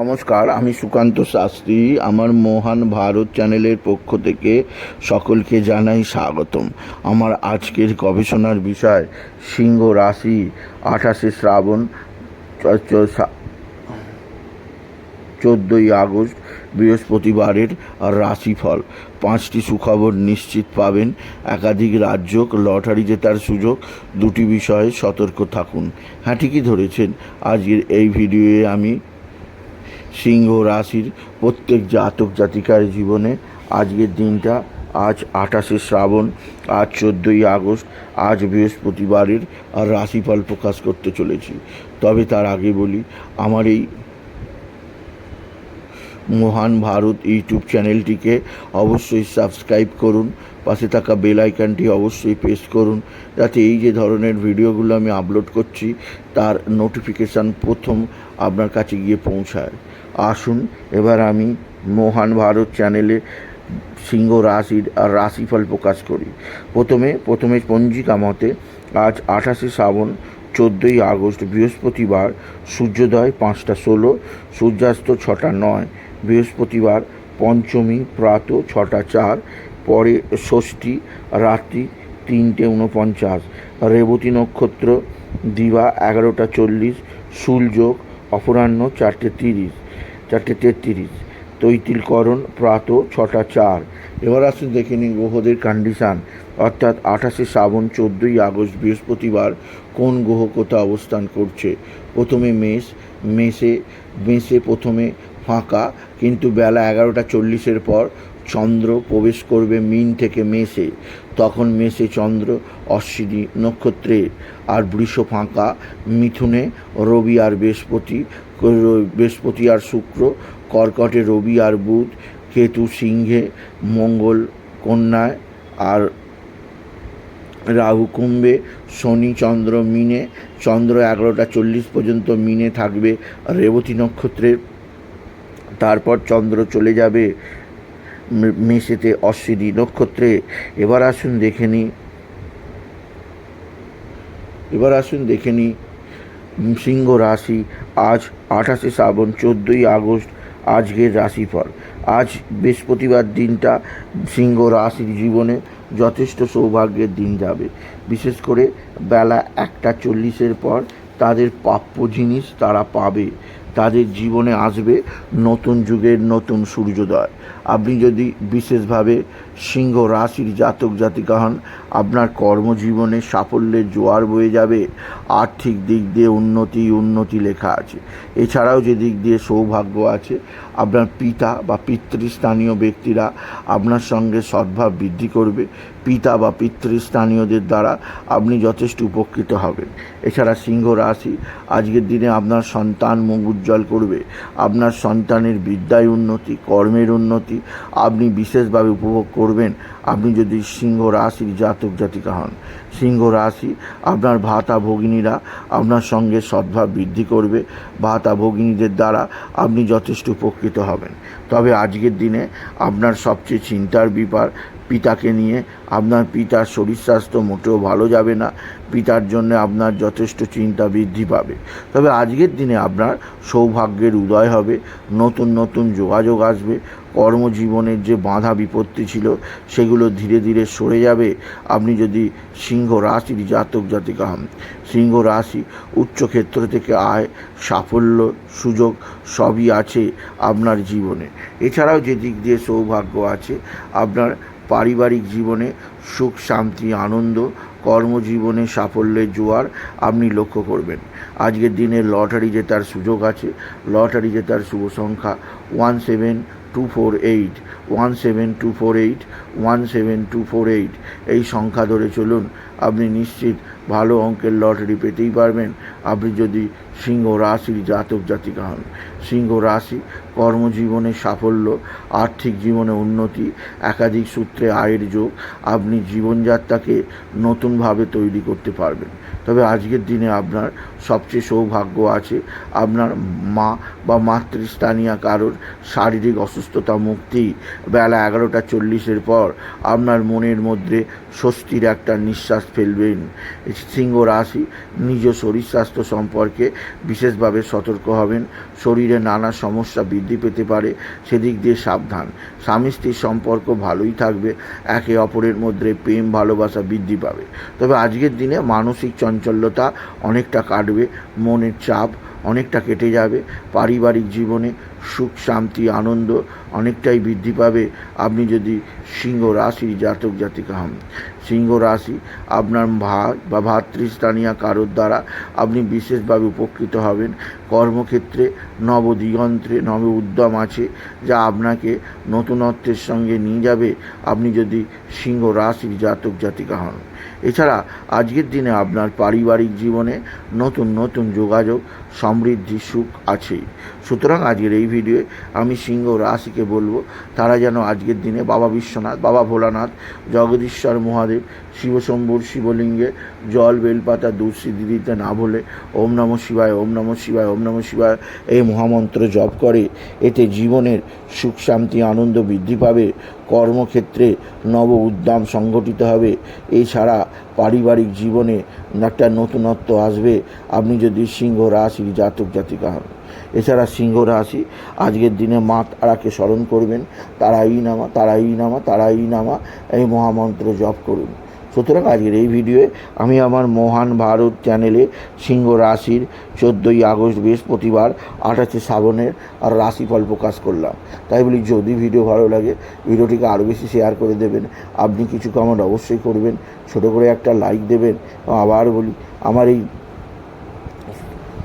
নমস্কার, আমি সুকান্ত শাস্ত্রী। আমার মহান ভারত চ্যানেলের পক্ষ থেকে সকলকে জানাই স্বাগতম। আমার আজকের গবেষণার বিষয়, সিংহ রাশি, আঠাশে শ্রাবণ চোদ্দোই আগস্ট, বৃহস্পতিবারের রাশিফল। পাঁচটি সুখবর নিশ্চিত পাবেন। একাধিক রাজ্য লটারি জেতার সুযোগ, দুটি বিষয়ে সতর্ক থাকুন। হ্যাঁ ঠিকই ধরেছেন। আজকের এই ভিডিওয়ে আমি সিংহ রাশির প্রত্যেক জাতক জাতিকার জীবনে আজকের দিনটা, আজ আঠাশে শ্রাবণ, আজ চোদ্দোই আগস্ট, আজ বৃহস্পতিবারের আর রাশিফল প্রকাশ করতে চলেছি। তবে তার আগে বলি, আমার এই মহান ভারত ইউটিউব চ্যানেলটিকে অবশ্যই সাবস্ক্রাইব করুন, পাশে থাকা বেল আইকনটি অবশ্যই প্রেস করুন, যাতে এই যে ধরনের ভিডিওগুলো আমি আপলোড করছি, তার নোটিফিকেশান প্রথম আপনার কাছে গিয়ে পৌঁছায়। আসুন, এবার আমি মহান ভারত চ্যানেলে সিংহ রাশির আর রাশিফল প্রকাশ করি। প্রথমে প্রথমে পঞ্জিকা মতে, আজ আঠাশে শ্রাবণ, চোদ্দোই আগস্ট, বৃহস্পতিবার, সূর্যোদয় পাঁচটা ষোলো, সূর্যাস্ত ছটা নয় বৃহস্পতিবার পঞ্চমী, প্রাত ছটা চার, পরে ষষ্ঠী, রাত্রি তিনটে উনপঞ্চাশ রেবতী নক্ষত্র, দিবা এগারোটা চল্লিশ সূর্যোগ অপরাহ্ন চারটে তিরিশ, চারটে তেত্রিশ, তৈতিলকরণ, প্রাত ছটা চার। এবার আসুন দেখে নিন গ্রহদের কন্ডিশান অর্থাৎ আঠাশে শ্রাবণ, চোদ্দোই আগস্ট, বৃহস্পতিবার কোন গ্রহ কোথায় অবস্থান করছে? প্রথমে মেষ, মেষে মেষে প্রথমে ফাঁকা, কিন্তু বেলা এগারোটা চল্লিশের পর চন্দ্র প্রবেশ করবে মিন থেকে মেষে। তখন মেষে চন্দ্র, অশ্বিনী নক্ষত্রে। আর বৃষ ফাঁকা, মিথুনে রবি আর বৃহস্পতি বৃহস্পতি আর শুক্র, কর্কটে রবি আর বুধ, কেতু সিংহে, মঙ্গল কন্যায় আর রাহু কুম্ভে, শনি চন্দ্র মিনে। চন্দ্র এগারোটা চল্লিশ পর্যন্ত মিনে থাকবে রেবতী নক্ষত্রে তারপর চন্দ্র চলে যাবে। মেষেতে অশ্বিনী নক্ষত্রে। এবার আসুন দেখে নিই এবার আসুন দেখে নিই সিংহ রাশি, আজ আঠাশে শ্রাবণ, চোদ্দোই আগস্ট, আজকের রাশিফল। আজ বৃহস্পতিবার দিনটা সিংহ রাশির জীবনে যথেষ্ট সৌভাগ্যের দিন যাবে। বিশেষ করে বেলা একটা চল্লিশের পর তাদের প্রাপ্য জিনিস তারা পাবে। তাদের জীবনে আসবে নতুন যুগের নতুন সূর্যোদয়। আপনি যদি বিশেষভাবে সিংহ রাশির জাতক জাতিকা হন, আপনার কর্মজীবনে সাফল্যের জোয়ার বয়ে যাবে। আর্থিক দিক দিয়ে উন্নতি উন্নতি লেখা আছে। এছাড়াও যে দিক দিয়ে সৌভাগ্য আছে, আপনার পিতা বা পিতৃস্থানীয় ব্যক্তিরা আপনার সঙ্গে সদ্ভাব বৃদ্ধি করবে। পিতা বা পিতৃস্থানীয়দের দ্বারা আপনি যথেষ্ট উপকৃত হবেন। এছাড়া সিংহ রাশি, আজকের দিনে আপনার সন্তান মুখ উজ্জ্বল করবে। আপনার সন্তানের বিদ্যায় উন্নতি, কর্মের উন্নতি আপনি বিশেষভাবে উপভোগ করবেন। আপনি যদি সিংহ রাশির জাতক জাতিকা হন, সিংহ রাশি আপনার ভাতা ভগিনীরা আপনার সঙ্গে সদ্ভাব বৃদ্ধি করবে। ভাতা ভগিনীদের দ্বারা আপনি যথেষ্ট উপকৃত হবেন। তবে আজকের দিনে আপনার সবচেয়ে চিন্তার ব্যাপার, পিতাকে নিয়ে আপনার পিতার শরীর স্বাস্থ্য মোটেও ভালো যাবে না। পিতার জন্য আপনার যথেষ্ট চিন্তা বৃদ্ধি পাবে। তবে আজকের দিনে আপনার সৌভাগ্যের উদয় হবে, নতুন নতুন যোগাযোগ আসবে। কর্মজীবনের যে বাধা বিপত্তি ছিল, সেগুলো ধীরে ধীরে সরে যাবে। আপনি যদি সিংহ রাশির জাতক জাতিকা হন, সিংহ রাশি উচ্চক্ষেত্র থেকে আয়, সাফল্য, সুযোগ সবই আছে আপনার জীবনে। এছাড়াও যে দিক দিয়ে সৌভাগ্য আছে, আপনার পারিবারিক জীবনে সুখ, শান্তি, আনন্দ, কর্মজীবনে সাফল্যের জোয়ার আপনি লক্ষ্য করবেন। আজকের দিনে লটারি জেতার সুযোগ আছে। লটারি জেতার শুভ সংখ্যা one seven two four eight one seven two four eight one seven two four eight এই সংখ্যা ধরে চলুন। আপনি নিশ্চিত ভালো অঙ্কের লটারি পেতেই পারবেন। আপনি যদি সিংহ রাশির জাতক জাতিকা হন, সিংহ রাশি কর্মজীবনে সাফল্য, আর্থিক জীবনে উন্নতি, একাধিক সূত্রে আয়ের যোগ, আপনি জীবনযাত্রাকে নতুনভাবে তৈরি করতে পারবেন। তবে আজকের দিনে আপনার সবচেয়ে সৌভাগ্য আছে, আপনার মা বা মাতৃস্থানীয় কারোর শারীরিক অসুস্থতা মুক্তি। বেলা এগারোটা চল্লিশের পর আপনার মনের মধ্যে স্বস্তির একটা নিঃশ্বাস ফেলবেন। সিংহ রাশি নিজ শরীর স্বাস্থ্য সম্পর্কে বিশেষভাবে সতর্ক হবেন। শরীরে নানা সমস্যা বৃদ্ধি পেতে পারে, সেদিক দিয়ে সাবধান। স্বামী স্ত্রীর সম্পর্ক ভালোই থাকবে, একে অপরের মধ্যে প্রেম, ভালোবাসা বৃদ্ধি পাবে। তবে আজকের দিনে মানসিক চঞ্চলতা অনেকটা কাটবে, মনের চাপ অনেকটা কেটে যাবে, পারিবারিক জীবনে সুখ, শান্তি, আনন্দ অনেকটাই বৃদ্ধি পাবে। আপনি যদি সিংহ রাশির জাতক জাতিকা হন, সিংহ রাশি আপনার ভাই বা ভাতৃস্থানীয় কারোর দ্বারা আপনি বিশেষভাবে উপকৃত হবেন। কর্মক্ষেত্রে নবদিগন্ত্রে নব উদ্যম আছে, যা আপনাকে নতুনত্বের সঙ্গে নিয়ে যাবে। আপনি যদি সিংহ রাশির জাতক জাতিকা হন। এছাড়া আজকের দিনে আপনার পারিবারিক জীবনে নতুন নতুন যোগাযোগ, সমৃদ্ধি, সুখ আছেই সুতরাং আজকের এই ভিডিওয়ে আমি সিংহ রাশিকে বলব, তারা যেন আজকের দিনে বাবা বিশ্বনাথ, বাবা ভোলানাথ, জগদীশ্বর মহাদেব শিবশম্ভুর শিবলিঙ্গে জল, বেলপাতা দুঃসিদ্ধি দিতে না ভুলে ওম নম শিবায়, ওম নম শিবায়, ওম নম শিবায় এই মহামন্ত্র জপ করে, এতে জীবনের সুখ, শান্তি, আনন্দ বৃদ্ধি পাবে। কর্মক্ষেত্রে নব উদ্যম সংগঠিত হবে। এছাড়া পারিবারিক জীবনে একটা নতুনত্ব আসবে। আপনি যদি সিংহ রাশির জাতক জাতিকা হন। এছাড়া সিংহ রাশি আজকের দিনে মা তারাকে স্মরণ করবেন। তারাই নামা তারাই নামা তারাই নামা, এই মহামন্ত্র জপ করুন। সুতরাং আজকের এই ভিডিওয়ে আমি আমার মহান ভারত চ্যানেলে সিংহ রাশির চোদ্দোই আগস্ট বৃহস্পতিবার, আঠাশে শ্রাবণের আর রাশিফল প্রকাশ করলাম। তাই বলি, যদি ভিডিও ভালো লাগে, ভিডিওটিকে আরও বেশি শেয়ার করে দেবেন। আপনি কিছু কমেন্ট অবশ্যই করবেন, ছোটো করে একটা লাইক দেবেন। আবার বলি, আমার এই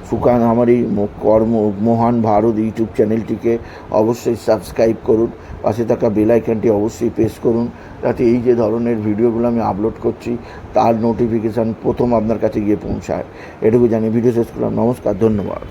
সুকান আমার এই কর্ম, মহান ভারত ইউটিউব চ্যানেলটিকে অবশ্যই সাবস্ক্রাইব করুন। পাশে থাকা বেলাইকানটি অবশ্যই প্রেস করুন, যাতে এই যে ধরনের ভিডিওগুলো আমি আপলোড করছি, তার নোটিফিকেশান প্রথম আপনার কাছে গিয়ে পৌঁছায়। এটুকু জানি ভিডিও শেষ করলাম। নমস্কার, ধন্যবাদ।